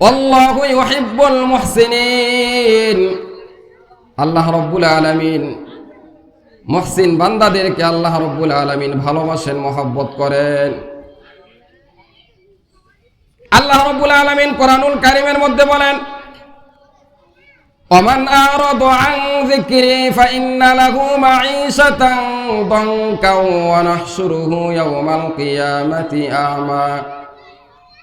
আল্লাহু ইউহিব্বুল মুহসিনিন আল্লাহ রব্বুল আলামিন মুহসিন বান্দাদেরকে আল্লাহ রব্বুল আলামিন ভালোবাসেন মহব্বত করেন আল্লাহ রব্বুল আলামিন কোরআনুল কারিমের মধ্যে বলেন ومن أعرض عن ذكري فإن له معيشة ضنكا ونحشره يوم القيامة أعمى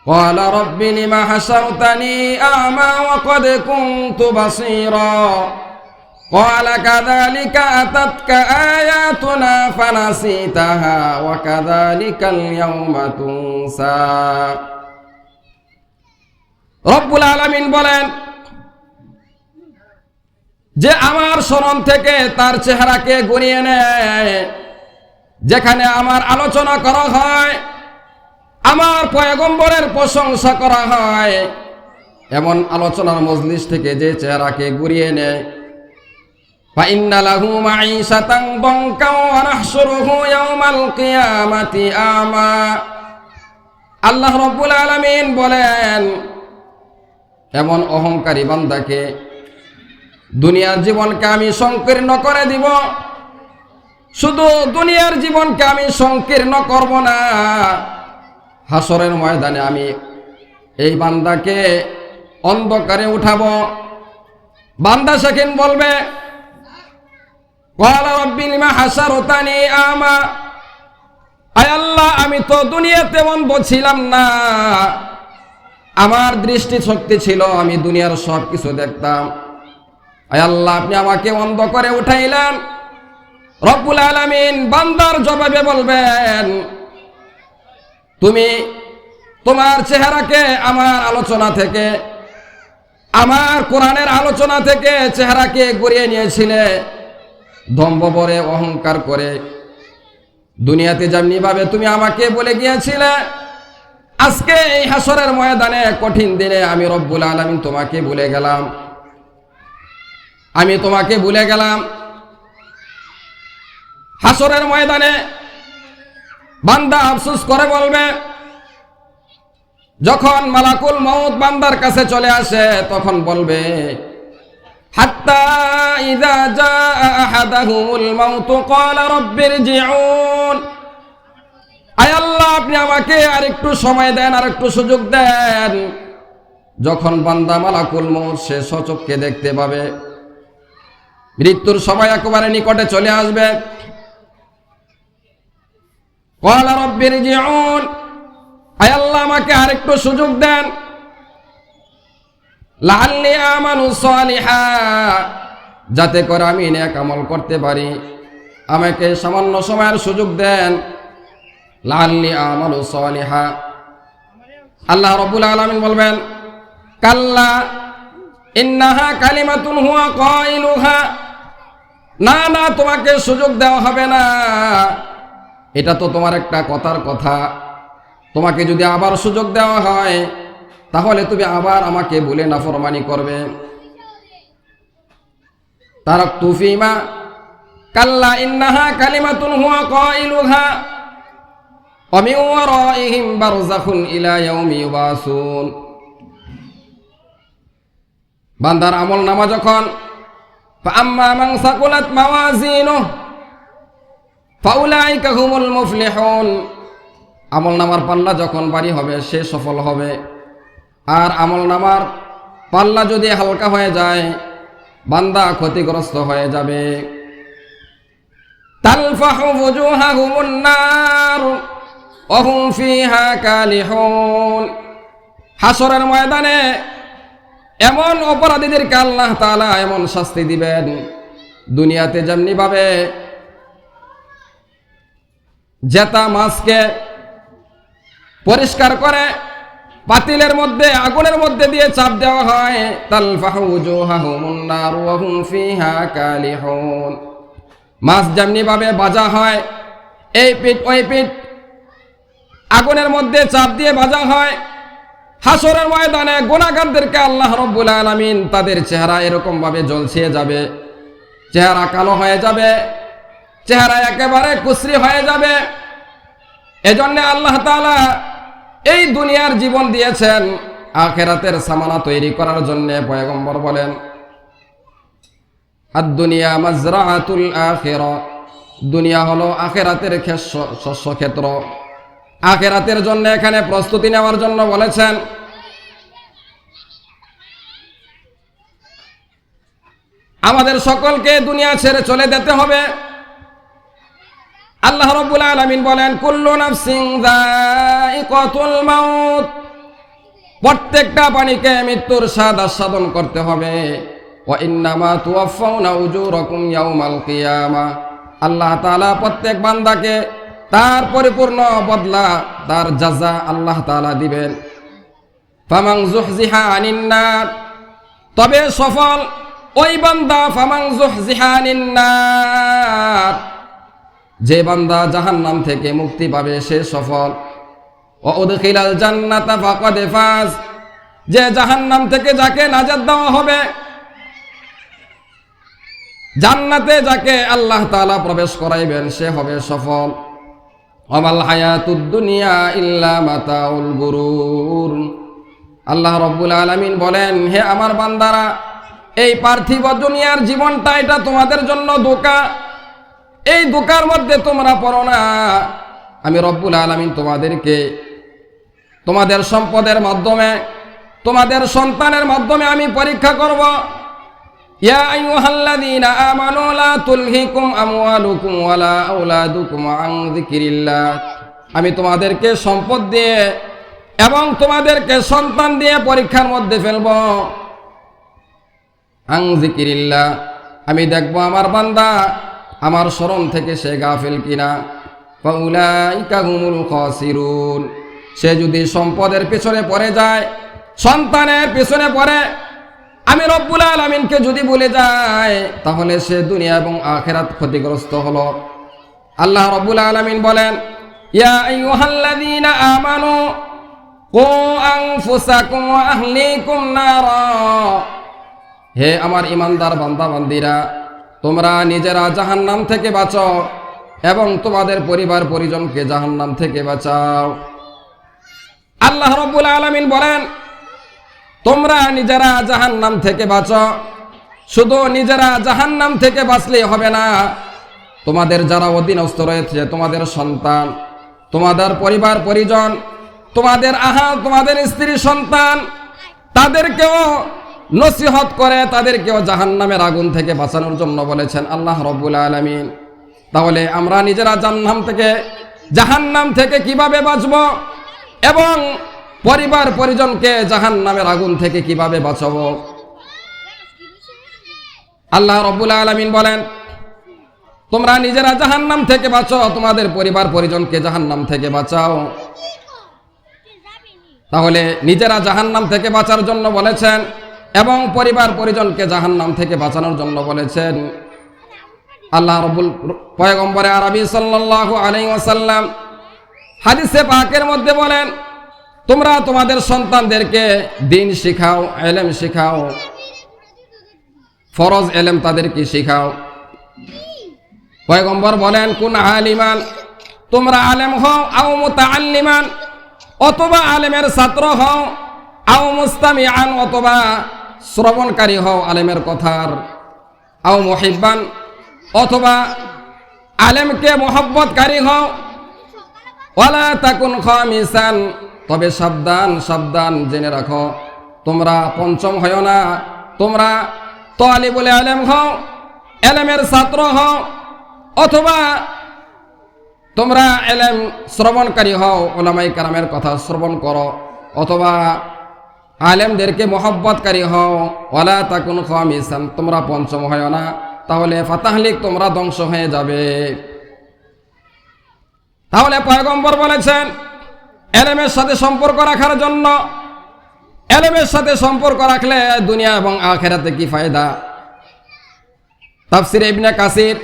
قال رب لم حشرتني أعمى وقد كنت بصيرا قال كذلك أتتك آياتنا فنسيتها وكذلك اليوم تنسى رب العالمين বলেন যে আমার স্মরণ থেকে তার চেহারাকে গড়িয়ে নেয় যেখানে আমার আলোচনা করা হয় আমার পয়গম্বরের প্রশংসা করা হয়। এমন আলোচনার মজলিস থেকে যে চেহারাকে ঘুরিয়ে নেয়। আল্লাহ রব্বুল আলমিন বলেন, এমন অহংকারী বান্দাকে দুনিয়ার জীবনকে আমি সংকীর্ণ করে দিব। শুধু দুনিয়ার জীবনকে আমি সংকীর্ণ করব না। হাসরের ময়দানে আমি এই বান্দাকে অন্ধকারে উঠাবো। বান্দা সেকেন বলবে আমি? তো দুনিয়াতে অন্ধ ছিলাম না। আমার দৃষ্টি শক্তি ছিল, আমি দুনিয়ার সব কিছু দেখতাম আল্লাহ, আপনি আমাকে অন্ধ করে উঠাইলেন। রবুল আলমিন বান্দার জবাবে বলবেন তুমি তোমার চেহারাকে আমার আলোচনা থেকে, আমার কোরআনের আলোচনা থেকে চেহারাকে গড়িয়ে নিয়েছিলে। দম্ভ বরে অহংকার করে। দুনিয়াতে যেমনি ভাবে তুমি আমাকে বলে গিয়েছিলে, আজকে এই হাসরের ময়দানে কঠিন দিনে আমি রব্বুল আলমিন তোমাকে ভুলে গেলাম। আমি তোমাকে ভুলে গেলাম। হাসরের ময়দানে বান্দা আফসুস করে বলবে, যখন মালাকুল মৌত বান্দার কাছে চলে আসে, তখন বলবে, হাত্তা ইদা জা আহাদাহুমুল মাউত, ক্বালা রাব্বিরজিউন আয় আল্লাহ, আপনি আমাকে আর একটু সময় দেন আর একটু সুযোগ দেন। যখন বান্দা মালাকুল মৌত সে সচককে দেখতে পাবে, মৃত্যুর সময় একেবারে নিকটে চলে আসবে। ক্বালা রাব্বিরজিউন আয় আল্লাহ, আমাকে আর একটু সুযোগ দেন। লাল্লি আমানু সালিহা, যাতে করে আমি নেক আমল করতে পারি। আমাকে সামান্য সময়ের সুযোগ দেন। লাল্লি আমানু সালিহা। আল্লাহ রব্বুল আলামিন বলবেন, কাল্লা ইন্নাহা কালিমাতুন হুয়া কাইলুহা। না না, তোমাকে সুযোগ দেওয়া হবে না। এটা তো তোমার একটা কথার কথা তোমাকে যদি আবার সুযোগ দেওয়া হয় তাহলে তুমি আবার আমাকে বলে নাফরমানি করবে তার তুফিমা কাল্লা ইন্নাহা কালিমাতুন হুয়া কাইলুহা ومن ورائهم برزخ إلى يوم يبعثون বান্দার আমল নামা যখন فأما من ثقلت ফাউলাই কাহুমুল মুফলেহন। আমল নামার পাল্লা যখন বাড়ি হবে, সে সফল হবে। আর আমল নামার পাল্লা যদি হালকা হয়ে যায়, বান্দা ক্ষতিগ্রস্ত হয়ে যাবে। নার হাসরের ময়দানে এমন অপরাধীদেরকে আল্লাহ তালা এমন শাস্তি দিবেন। দুনিয়াতে যেমনিভাবে জেতা মাছকে পরিষ্কার করে, পাতিলের মধ্যে, আগুনের মধ্যে দিয়ে চাপ দেওয়া হয়। মাছ যেমনি ভাবে বাজা হয়, এই পিঠ ওই পিঠ আগুনের মধ্যে চাপ দিয়ে বাজা হয়। হাসরের ময়দানে গুণাগারদেরকে আল্লাহ রব্বুল আলামিন তাদের চেহারা এরকম ভাবে জ্বলছিয়ে যাবে, চেহারা কালো হয়ে যাবে। চেহারা একেবারে কুশ্রি হয়ে যাবে। এজন্য আল্লাহ তাআলা এই দুনিয়ার জীবন দিয়েছেন, আখেরাতের সামানা তৈরি করার জন্য পয়গম্বর বলেন আর দুনিয়া মাজরাআতুল আখিরা দুনিয়া হলো আখেরাতের শস্য ক্ষেত্র আখেরাতের জন্য এখানে প্রস্তুতি নেওয়ার জন্য বলেছেন, আমাদের সকলকে দুনিয়া ছেড়ে চলে যেতে হবে। আল্লাহ রব্বুল আলামিন বলেন, কুল্লু নাফসিন যায়িকাতুল মাউত। প্রত্যেকটা প্রাণীকে মৃত্যুর স্বাদ আস্বাদন করতে হবে। ওয়া ইন্নামা তুওয়াফাউনা উজুরাকুম ইয়াউমাল কিয়ামা। আল্লাহ তাআলা প্রত্যেক বান্দাকে তার পরিপূর্ণ বদলা, তার জাযা আল্লাহ তাআলা দিবেন। ফামাং জুহজিহা আনিন নার তবে সফল ওই বান্দা ফামাং জুহজিহা আনিন নার যে বান্দা জাহান্নাম থেকে মুক্তি পাবে, সে সফল। ও উদখিলাল জান্নাতা ফাকাদ ফাজ। যে জাহান্নাম থেকে যাকে নাজাত দেওয়া হবে, জান্নাতে যাকে আল্লাহ তাআলা প্রবেশ করাইবেন, সে হবে সফল। অমাল হায়াতুদ দুনিয়া ইল্লা মাতাউল গুরুর। আল্লাহ রব্বুল আলামিন বলেন, হে আমার বান্দারা, এই পার্থিব দুনিয়ার জীবনটা এটা তোমাদের জন্য ধোকা। এই ধোকার মধ্যে তোমরা পড়ো না। আমি রব্বুল আলামিন তোমাদেরকে তোমাদের সম্পদের মাধ্যমে, তোমাদের সন্তানের মাধ্যমে আমি পরীক্ষা করব। ইয়া আমি তোমাদেরকে সম্পদ দিয়ে এবং তোমাদেরকে সন্তান দিয়ে পরীক্ষার মধ্যে ফেলব। আং আমি দেখব আমার বান্দা আমার স্মরণ থেকে সে গাফিল কিনা? সে যদি সম্পদের পেছনে পড়ে যায়, সন্তানের পেছনে পড়ে, আমি রব্বুল আলমিনকে যদি বলে যায়, তাহলে সে দুনিয়া এবং আখেরাত ক্ষতিগ্রস্ত হলো। আল্লাহ রব্বুল আলমিন বলেন, ইয়া হে আমার ইমানদার বান্দা বান্দিরা তোমরা নিজেরা জাহান্নাম থেকে বাঁচাও এবং তোমাদের পরিবার পরিজনকে জাহান্নাম থেকে বাঁচাও। আল্লাহ রব্বুল আলামিন বলেন, তোমরা নিজেরা জাহান্নাম থেকে বাঁচো শুধু নিজেরা জাহান্নাম থেকে বাঁচলেই হবে না, তোমাদের যারা অধীনস্থ রয়েছে, তোমাদের সন্তান, তোমাদের পরিবার পরিজন, তোমাদের আহা, তোমাদের স্ত্রী সন্তান, তাদেরকেও নসিহত করে তাদেরকেও জাহান্নামের আগুন থেকে বাঁচানোর জন্য বলেছেন আল্লাহ রব্বুল আলমিন। তাহলে আমরা নিজেরা জাহান্নাম থেকে জাহান্নাম থেকে কীভাবে বাঁচব এবং পরিবার পরিজনকে জাহান্নামের আগুন থেকে কীভাবে বাঁচাবো? আল্লাহ রব্বুল আলমিন বলেন, তোমরা নিজেরা জাহান্নাম থেকে বাঁচো, তোমাদের পরিবার পরিজনকে জাহান্নাম থেকে বাঁচাও। তাহলে নিজেরা জাহান্নাম থেকে বাঁচার জন্য বলেছেন এবং পরিবার পরিজনকে জাহান্নাম থেকে বাঁচানোর জন্য বলেছেন আল্লাহ রবুল পয়গম্বরে আরবি সাল্লাল্লাহু আলাইহি ওয়াসাল্লাম হাদিসে পাকের মধ্যে বলেন, তোমরা তোমাদের সন্তানদেরকে দিন শিখাও, এলেম শিখাও। ফরজ এলেম তাদেরকে শিখাও। পয়গম্বর বলেন, কোন আলিমান, তোমরা আলেম হও, আও মুতাআল্লিমান, অথবা আলেমের ছাত্র হও, আও মুস্তামিআন, অথবা শ্রবণকারী হও আলেমের কথার। আও মুহিব্বান, অথবা আলেমকে মোহব্বতকারী হও। ওয়ালা তাকুন খামিসান, তবে সাবধান সাবধান জেনে রাখো, তোমরা পঞ্চম হয় না। তোমরা বলে আলেম হও এলেমের ছাত্র হও, অথবা তোমরা এলেম শ্রবণকারী হও ওলামাই কারামের কথা শ্রবণ করো, অথবা আলেমদেরকে মোহব্বতকারী হও। ওলা তাকুন খামিসান, তোমরা পঞ্চম হয় না। তাহলে ফাতাহলিক তোমরা ধ্বংস হয়ে যাবে। তাহলে পয়গম্বর বলেছেন, এলেমের সাথে সম্পর্ক রাখার জন্য, এলেমের সাথে সম্পর্ক রাখলে দুনিয়া এবং আখেরাতে কি ফায়দা? তাফসির ইবনে কাসির,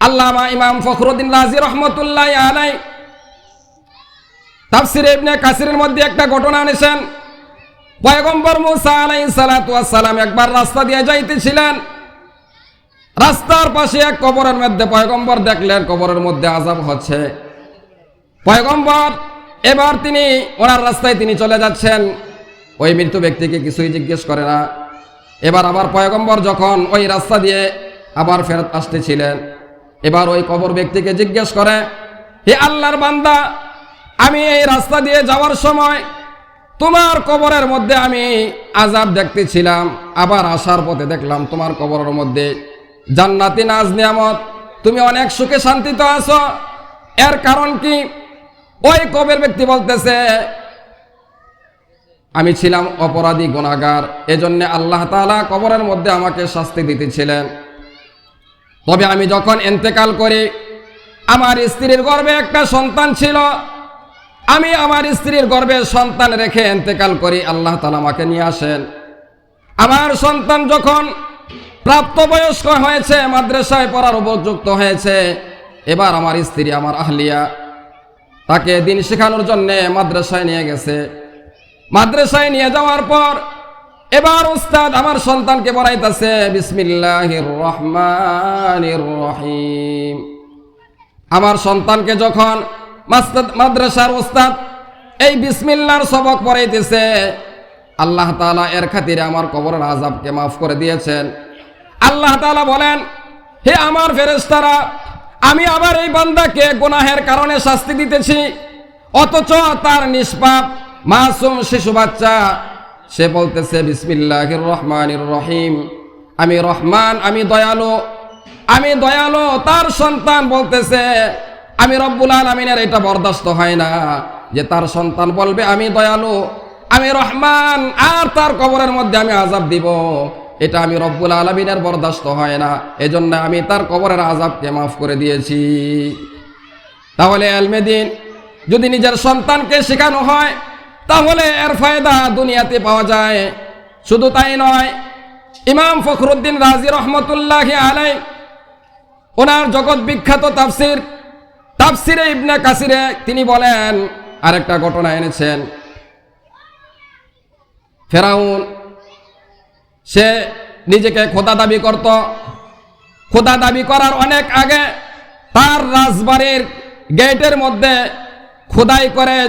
আল্লামা ইমাম ফখরুদ্দিন রাজি রহমতুল্লাহ আলাই তাফসির ইবনে কাসিরের মধ্যে একটা ঘটনা এনেছেন পয়গম্বর মুসা আলাই সালাম একবার রাস্তা দিয়ে যাইতেছিলেন। রাস্তার পাশে এক কবরের মধ্যে পয়গম্বর দেখলেন, কবরের মধ্যে আজাব হচ্ছে। পয়গম্বর, এবার তিনি ওনার রাস্তায় তিনি চলে যাচ্ছেন। ওই মৃত ব্যক্তিকে কিছুই জিজ্ঞেস করে না। এবার আবার পয়গম্বর যখন ওই রাস্তা দিয়ে আবার ফেরত আসতেছিলেন, এবার ওই কবর ব্যক্তিকে জিজ্ঞেস করে, হে আল্লাহর বান্দা, আমি এই রাস্তা দিয়ে যাওয়ার সময় তোমার কবরের মধ্যে আমি আজাব দেখতেছিলাম, আবার আসার পথে দেখলাম তোমার কবরের মধ্যে জান্নাতি নাজ নিয়ামত। তুমি অনেক সুখে শান্তিতে আছো। এর কারণ কি? ওই কবের ব্যক্তি বলতেছে, আমি ছিলাম অপরাধী গুণাগার এজন্য আল্লাহ তাআলা কবরের মধ্যে আমাকে শাস্তি দিতেছিলেন। তবে আমি যখন এন্তেকাল করি, আমার স্ত্রীর গর্ভে একটা সন্তান ছিল। আমি আমার স্ত্রীর গর্ভে সন্তান রেখে এন্তেকাল করি, আল্লাহ তালা আমাকে নিয়ে আসেন। আমার সন্তান যখন প্রাপ্তবয়স্ক হয়েছে, মাদ্রাসায় পড়ার উপযুক্ত হয়েছে, এবার আমার স্ত্রী আমার আহলিয়া, তাকে দিন শেখানোর জন্য মাদ্রাসায় নিয়ে গেছে। মাদ্রাসায় নিয়ে যাওয়ার পর, এবার উস্তাদ আমার সন্তানকে পড়াইতেছে, বিসমিল্লাহির রহমানির রহিম। আমার সন্তানকে যখন মাদ্রাসার ওস্তাদ, এই বিসমিল্লার সবক পড়াইতেছে। আল্লাহ তাআলা এর খাতিরে আমার কবরের আজাবকে মাফ করে দিয়েছেন। আল্লাহ তাআলা বলেন, হে আমার ফেরেশতারা, আমি আবার এই বান্দাকে গুনাহের কারণে শাস্তি দিতেছি। অথচ তার নিষ্পাপ মাসুম শিশু বাচ্চা। সে বলতেছে, বিসমিল্লাহির রহমানির রহিম। আমি রহমান, আমি দয়ালু। আমি দয়ালু, তার সন্তান বলতেছে আমি রব্বুল আলমিনের এটা বরদাস্ত হয় না যে তার সন্তান বলবে, আমি দয়ালু, আমি রহমান, আর তার কবরের মধ্যে আমি আজাব দিব। এটা আমি রব্বুল আলমিনের বরদাস্ত হয় না। এজন্য আমি তার কবরের আজাবকে মাফ করে দিয়েছি। তাহলে আলমেদিন যদি নিজের সন্তানকে শেখানো হয়, তাহলে এর ফায়দা দুনিয়াতে পাওয়া যায়। শুধু তাই নয়, ইমাম ফখরুদ্দিন রাজি রহমতুল্লাহ আলাই ওনার জগৎ বিখ্যাত তাফসির তাফসিরে ইবনে কাসিরে তিনি বলেন, আরেকটা ঘটনা এনেছেন। ফেরাউন, সে নিজেকে খোদা দাবি করত। খোদা দাবি করার অনেক আগে তার রাজবাড়ির গেটের মধ্যে খোদাই করে,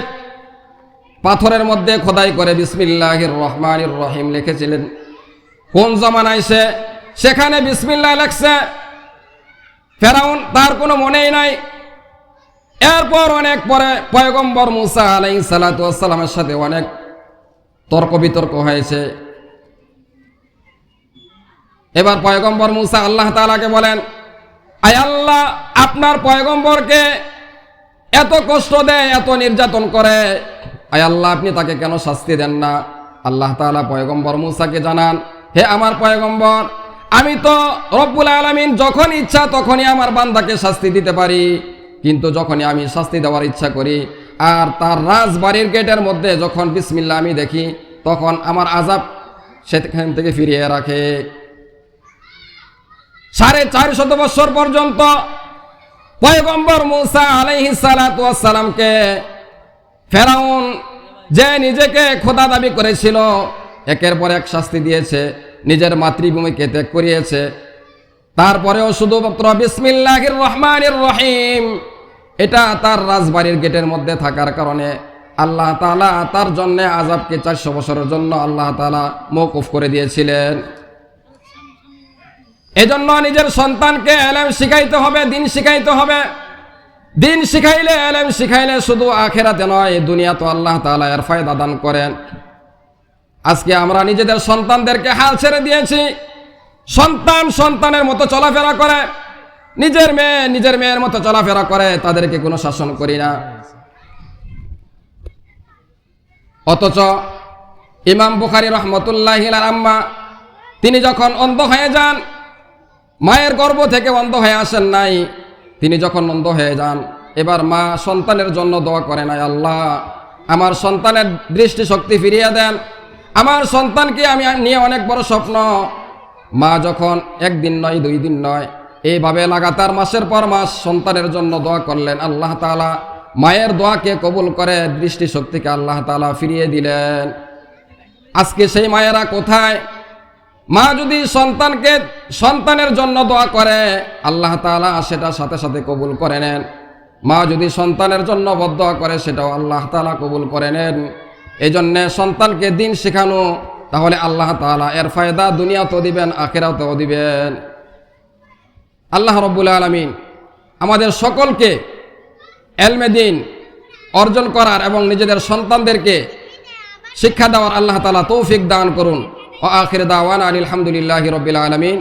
পাথরের মধ্যে খোদাই করে বিসমিল্লাহির রহমানির রহিম লিখেছিলেন। কোন জমানায় সে? সেখানে বিসমিল্লাহ লেখছে। ফেরাউন, তার কোনো মনেই নাই। এরপর অনেক পরে পয়গম্বর মুসা আলাই সালাতামের সাথে অনেক তর্ক বিতর্ক হয়েছে। এবার পয়গম্বর মুসা আল্লাহ তালাকে বলেন, আয় আল্লাহ, আপনার পয়গম্বরকে এত কষ্ট দেয়, এত নির্যাতন করে। আয় আল্লাহ, আপনি তাকে কেন শাস্তি দেন না? আল্লাহ তাআলা পয়গম্বর মুসাকে জানান, হে আমার পয়গম্বর, আমি তো রব্বুল আলমিন যখন ইচ্ছা তখনই আমার বান্দাকে শাস্তি দিতে পারি। কিন্তু যখনই আমি শাস্তি দেওয়ার ইচ্ছা করি আর তার রাজবাড়ির গেটের মধ্যে যখন বিসমিল্লা আমি দেখি, তখন আমার আজাব সেখান থেকে ফিরিয়ে রাখে। সাড়ে চার শত বছর পর্যন্ত পয়গম্বর মুসা আলাইহি সালামকে ফেরাউন যে নিজেকে খোদা দাবি করেছিল, একের পর এক শাস্তি দিয়েছে, নিজের মাতৃভূমিকে ত্যাগ করিয়েছে। তারপরেও শুধুমাত্র বিসমিল্লাহির রহমানির রহিম এটা তার রাজবাড়ির গেটের মধ্যে থাকার কারণে আল্লাহ তাআলা তার জন্য আজাবকে চারশো বছরের জন্য আল্লাহ তাআলা মৌকুফ করে দিয়েছিলেন। এজন্য নিজের সন্তানকে এলেম শিখাইতে হবে, দিন শিখাইতে হবে। দিন শিখাইলে, এলেম শিখাইলে শুধু আখেরাতে নয় দুনিয়া তো আল্লাহ তাআলা এর ফায়দা দান করেন। আজকে আমরা নিজেদের সন্তানদেরকে হাল ছেড়ে দিয়েছি। সন্তান সন্তানের মতো চলাফেরা করে। নিজের মেয়ে, নিজের মেয়ের মতো চলাফেরা করে, তাদেরকে কোনো শাসন করি না। অথচ ইমাম বুখারি রহমতুল্লাহ আম্মা, তিনি যখন অন্ধ হয়ে যান, মায়ের গর্ভ থেকে অন্ধ হয়ে আসেন নাই, তিনি যখন অন্ধ হয়ে যান, এবার মা সন্তানের জন্য দোয়া করে নাই, আল্লাহ, আমার সন্তানের দৃষ্টিশক্তি ফিরিয়ে দেন। আমার সন্তানকে আমি নিয়ে অনেক বড় স্বপ্ন। মা যখন একদিন নয়, দুই দিন নয় এইভাবে লাগাতার মাসের পর মাস সন্তানের জন্য দোয়া করলেন। আল্লাহ তালা মায়ের দোয়াকে কবুল করে দৃষ্টিশক্তিকে আল্লাহ তালা ফিরিয়ে দিলেন। আজকে সেই মায়েরা কোথায়? মা যদি সন্তানকে সন্তানের জন্য দোয়া করে, আল্লাহ তাআলা সেটা সাথে সাথে কবুল করে নেন। মা যদি সন্তানের জন্য বদ্ধ করে, সেটাও আল্লাহ তালা কবুল করে নেন। এই জন্যে সন্তানকে দিন শেখানো, তাহলে আল্লাহ তালা এর ফায়দা দুনিয়াতেও দিবেন, আখেরাতেও দিবেন। আল্লাহ রব্বুল আলমিন আমাদের সকলকে এলমেদিন অর্জন করার এবং নিজেদের সন্তানদেরকে শিক্ষা দেওয়ার আল্লাহ তালা তৌফিক দান করুন। ও আখির দাওয়ান আলহামদুলিল্লাহ রবিল আলমিন।